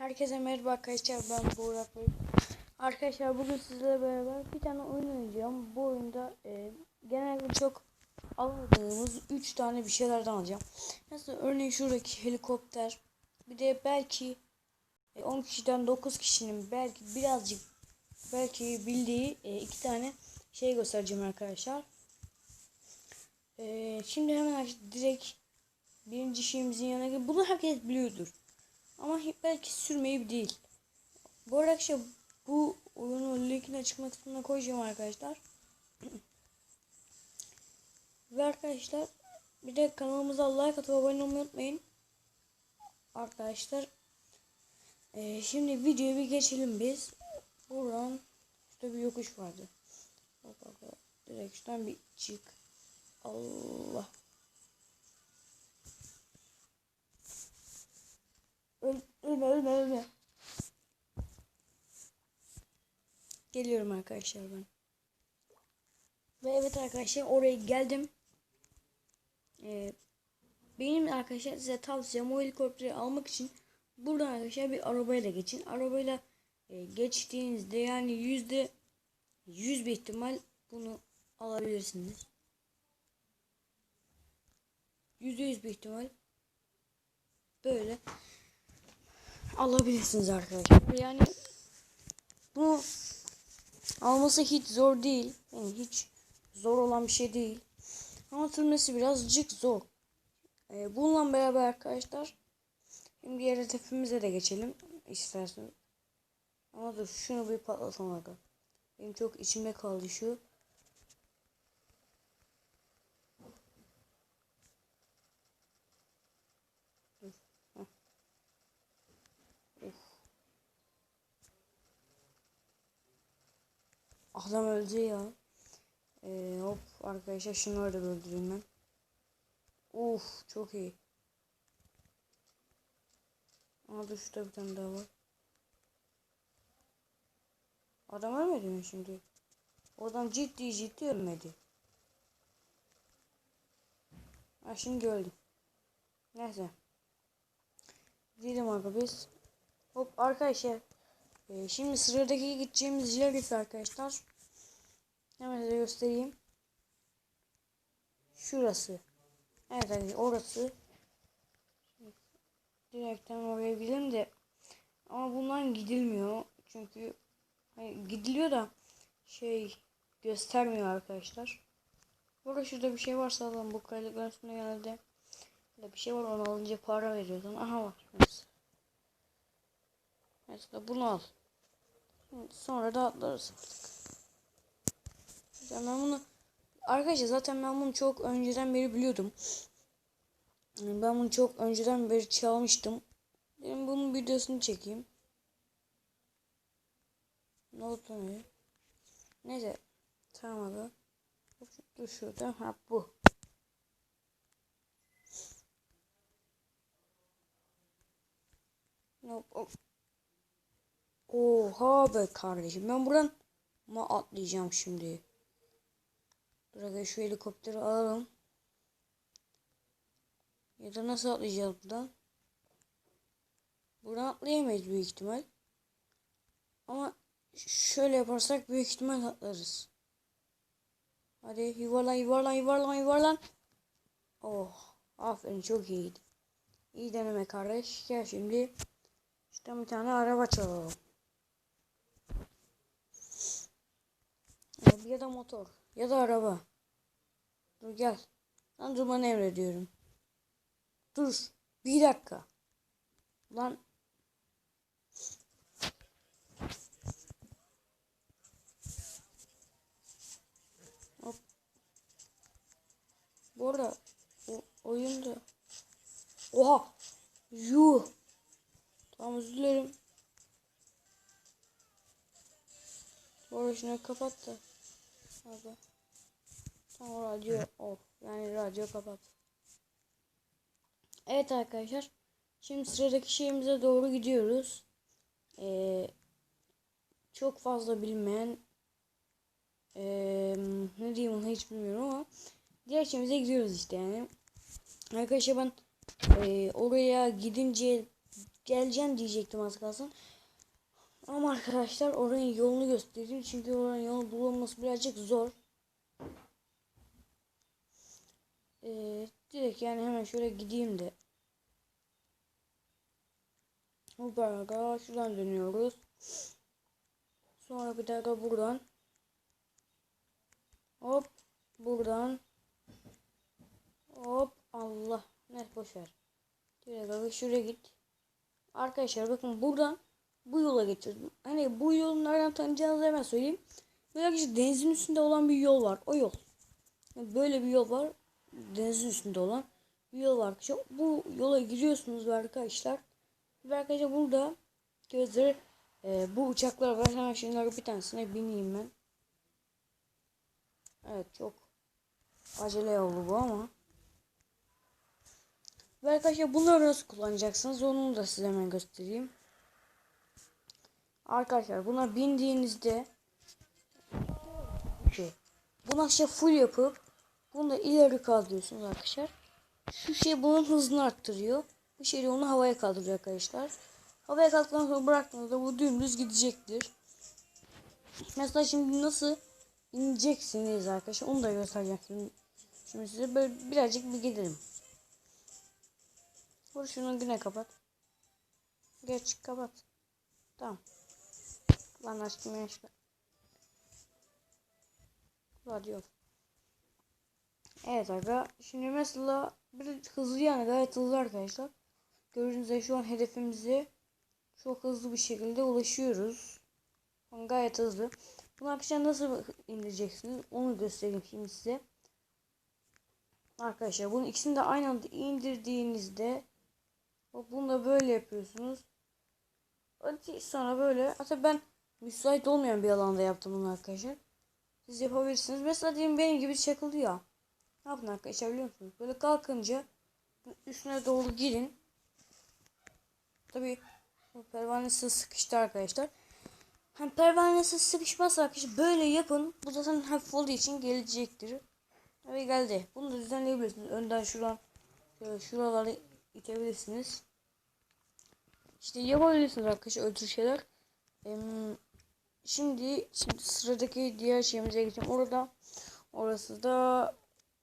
Herkese merhaba arkadaşlar ben Bey. Arkadaşlar bugün sizlerle beraber bir tane oyun oynayacağım. Bu oyunda e, genelde çok almadığımız 3 tane bir şeylerden alacağım. Mesela örneğin şuradaki helikopter. Bir de belki e, 10 kişiden 9 kişinin belki birazcık belki bildiği e, iki tane şey göstereceğim arkadaşlar. E, şimdi hemen direkt birinci şeyimizin yanına Bunu herkes biliyordur. Ama belki sürmeyi değil. Bu arada arkadaşlar bu oyunun linkini açıklama kısmına koyacağım arkadaşlar. Ve arkadaşlar bir de kanalımıza like atıp abone olmayı unutmayın. Arkadaşlar eee, şimdi videoya bir geçelim biz. Buradan işte bir yokuş vardı. Bak bak bak. Direkt şuradan bir çık. Allah. Ölme ölme ölme. Geliyorum arkadaşlar ben. Ve evet arkadaşlar oraya geldim. Ee, benim arkadaşlar size tavsiyem o helikopteri almak için buradan arkadaşlar bir arabayla geçin. Arabayla e, geçtiğinizde yani yüzde yüz bir ihtimal bunu alabilirsiniz. Yüzde yüz bir ihtimal böyle alabilirsiniz arkadaşlar. Yani bu alması hiç zor değil. Yani hiç zor olan bir şey değil. Ama sürmesi birazcık zor. Ee, bununla beraber arkadaşlar şimdi diğer hedefimize de geçelim isterseniz. Ama dur şunu bir patlatalım bakalım. Benim çok içimde kaldı şu. Dur. Heh. Adam öldü ya. Ee, hop arkadaşlar şunu orada öldüreyim ben. Uf çok iyi. Ama dur şurada bir tane daha var. Adam ölmedi mi şimdi? O adam ciddi ciddi ölmedi. Ha şimdi öldüm. Neyse. Gidelim abi biz. Hop arkadaşlar. Ee, şimdi sıradaki gideceğimiz yer ise arkadaşlar. Hemen size göstereyim. Şurası. Evet arkadaşlar orası. Direkten oraya gidelim de. Ama bundan gidilmiyor. Çünkü hani gidiliyor da şey göstermiyor arkadaşlar. Burada şurada bir şey varsa alalım. Bu kraliçelerin üstünde genelde bir şey var onu alınca para veriyorsun. Aha var. Mesela. Mesela bunu al. Sonra da atlarız artık. Ya ben bunu arkadaşlar zaten ben bunu çok önceden beri biliyordum. Yani Ben bunu çok önceden beri çalmıştım. Benim bunun videosunu çekeyim. Ne oldu ne? Neyse. Tamam abi. Dur şurada. Ha bu. Oha be kardeşim. Ben buradan ma atlayacağım şimdi. Dur aga şu helikopteri alalım. Ya da nasıl atlayacağız buradan? Buradan atlayamayız büyük ihtimal. Ama şöyle yaparsak büyük ihtimal atlarız. Hadi yuvarlan yuvarlan yuvarlan yuvarlan. Oh aferin çok iyiydi. İyi deneme kardeş. Gel şimdi. İşte bir tane araba çalalım. Ya, da motor. Ya da araba. Dur gel. Lan durmanı emrediyorum. Dur. Bir dakika. Lan. Hop. Bu arada o oyunda Oha. Yuh. Tamam özür dilerim. Bu arada şunu kapat da. Abi. Tamam radyo off. Yani radyo kapat. Evet arkadaşlar. Şimdi sıradaki şeyimize doğru gidiyoruz. Ee, çok fazla bilmeyen ee, ne diyeyim onu hiç bilmiyorum ama diğer şeyimize gidiyoruz işte yani. Arkadaşlar ben ee, oraya gidince geleceğim diyecektim az kalsın. Ama arkadaşlar oranın yolunu göstereyim. Çünkü oranın yolu bulunması birazcık zor. Ee, direkt yani hemen şöyle gideyim de. Bu arada şuradan dönüyoruz. Sonra bir dakika buradan. Hop buradan. Hop Allah. Ne boş ver. Direkt abi şuraya git. Arkadaşlar bakın buradan bu yola getirdim. Hani bu yolu nereden tanıyacağınızı hemen söyleyeyim. Böyle arkadaşlar denizin üstünde olan bir yol var. O yol. Böyle bir yol var. Denizin üstünde olan bir yol var. arkadaşlar. Bu yola giriyorsunuz arkadaşlar. Ve arkadaşlar burada gözleri e, bu uçaklar var. Hemen şunları bir tanesine bineyim ben. Evet çok acele oldu bu ama. Ve arkadaşlar bunları nasıl kullanacaksınız onu da size hemen göstereyim. Arkadaşlar buna bindiğinizde şey, buna şey full yapıp bunu da ileri kaldırıyorsunuz arkadaşlar. Şu şey bunun hızını arttırıyor. Bu şey onu havaya kaldırıyor arkadaşlar. Havaya kalktıktan sonra bıraktığınızda bu dümdüz gidecektir. Mesela şimdi nasıl ineceksiniz arkadaşlar onu da göstereceğim şimdi. Size böyle birazcık bir gidelim. Vur şunu güne kapat. Geç kapat. Tamam. Lan aşkım yaşla. Radyo. Evet aga. Şimdi mesela bir hızlı yani gayet hızlı arkadaşlar. Gördüğünüz gibi şu an hedefimize çok hızlı bir şekilde ulaşıyoruz. Gayet hızlı. Bunu arkadaşlar nasıl indireceksiniz onu göstereyim şimdi size. Arkadaşlar bunun ikisini de aynı anda indirdiğinizde bunu da böyle yapıyorsunuz. Sonra böyle hatta ben müsait olmayan bir alanda yaptım bunu arkadaşlar. Siz yapabilirsiniz. Mesela diyelim benim gibi çakıldı ya. Ne yapın arkadaşlar biliyor musunuz? Böyle kalkınca üstüne doğru girin. Tabi pervanesi sıkıştı arkadaşlar. Hem pervanesi sıkışmazsa arkadaşlar böyle yapın. Bu zaten hafif olduğu için gelecektir. Ve geldi. Bunu da düzenleyebilirsiniz. Önden şuradan şuraları itebilirsiniz. İşte yapabilirsiniz arkadaşlar öyle şeyler. Şimdi şimdi sıradaki diğer şeyimize geçelim. Orada orası da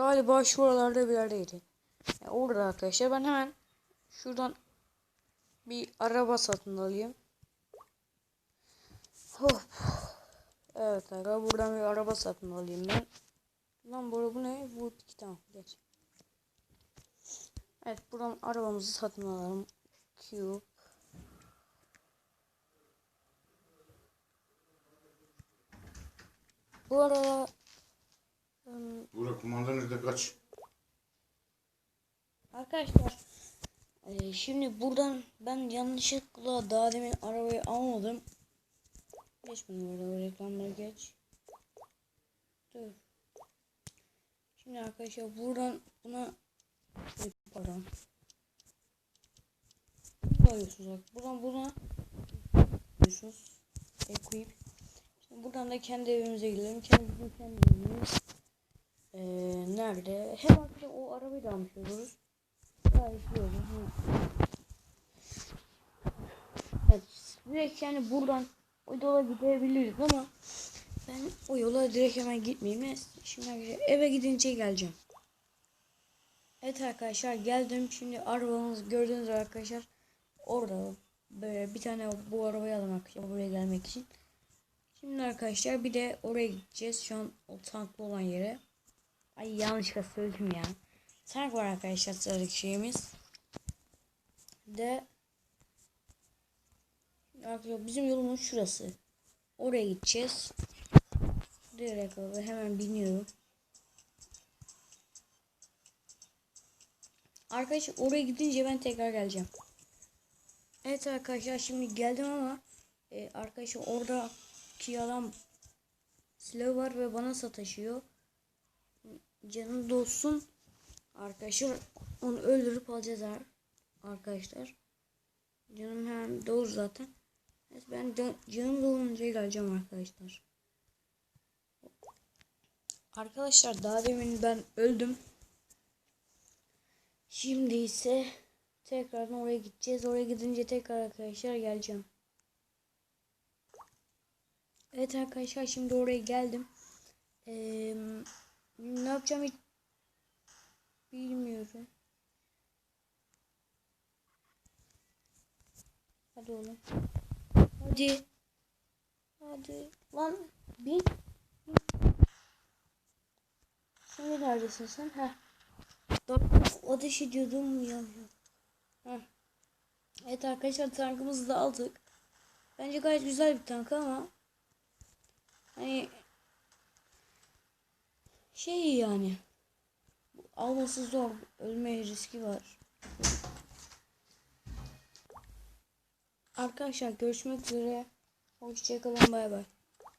galiba şu oralarda bir yerdeydi. Yani orada arkadaşlar ben hemen şuradan bir araba satın alayım. Hop. Evet arkadaşlar buradan bir araba satın alayım ben. Lan bu, bu ne? Bu iki tamam geç. Evet buradan arabamızı satın alalım. Cube. Bu arada Burak kumanda nerede kaç? arkadaşlar e, şimdi buradan ben yanlışlıkla daha demin arabayı almadım. Geç bunu burada reklamları geç. Dur. Şimdi arkadaşlar buradan buna pardon. Koyuyorsunuz bak. Buradan buna koyuyorsunuz. Equip. Şimdi buradan da kendi evimize gidelim. Kendi kendi evimiz. Ee, nerede? Hem arkadaşlar o arabayı da almış oluruz. Gayet iyi olur. Evet. Direkt yani buradan o yola gidebiliriz ama ben o yola direkt hemen gitmeyeyim. Şimdi arkadaşlar eve gidince geleceğim. Evet arkadaşlar geldim. Şimdi arabamız gördüğünüz arkadaşlar orada böyle bir tane bu arabayı aldım arkadaşlar buraya gelmek için. Şimdi arkadaşlar bir de oraya gideceğiz. Şu an o tanklı olan yere. Yanlışlıkla söyledim ya. Tank var arkadaşlar sıradaki şeyimiz. De arkadaşlar bizim yolumuz şurası. Oraya gideceğiz. Direkt abi hemen biniyorum. Arkadaşlar oraya gidince ben tekrar geleceğim. Evet arkadaşlar şimdi geldim ama e, arkadaşlar oradaki adam silah var ve bana sataşıyor. Canım dostum arkadaşlar onu öldürüp alacağız arkadaşlar. Canım hem doğru zaten. Evet, ben canım doğunca geleceğim arkadaşlar. Arkadaşlar daha demin ben öldüm. Şimdi ise tekrardan oraya gideceğiz. Oraya gidince tekrar arkadaşlar geleceğim. Evet arkadaşlar şimdi oraya geldim. Ee, ne yapacağım hiç bilmiyorum. Hadi oğlum. Hadi. Hadi. Lan bin. Şimdi neredesin sen? Heh. Ateş ediyordum ya. Evet arkadaşlar tankımızı da aldık. Bence gayet güzel bir tank ama hani şey yani alması zor. Ölme riski var. Arkadaşlar görüşmek üzere. Hoşçakalın bay bay.